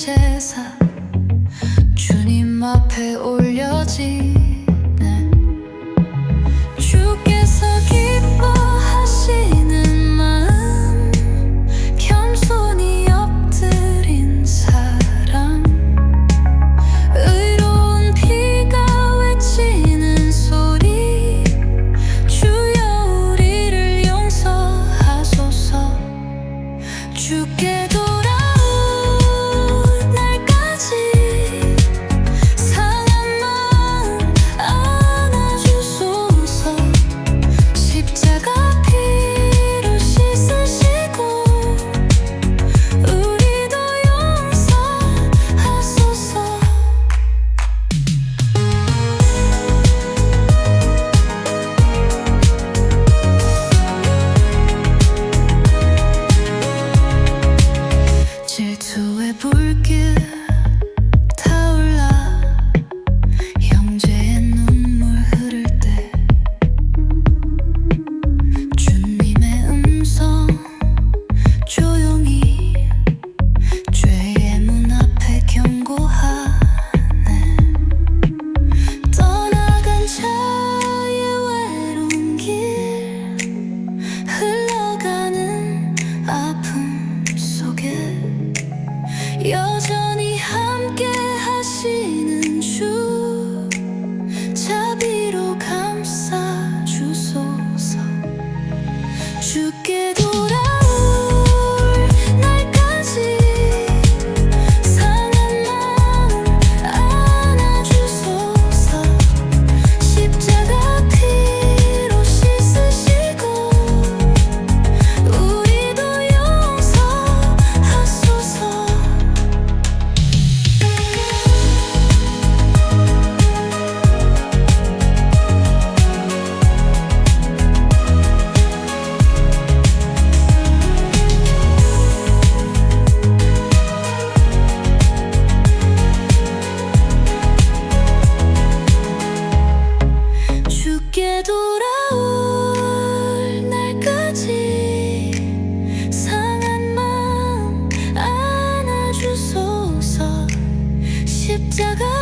제사 주님 앞에 올 질투해 볼게. 여전히 함께 하시는 주 자비로 감싸 주소서. 주께도 돌아올 날까지 상한 마음 안아주소서. 십자가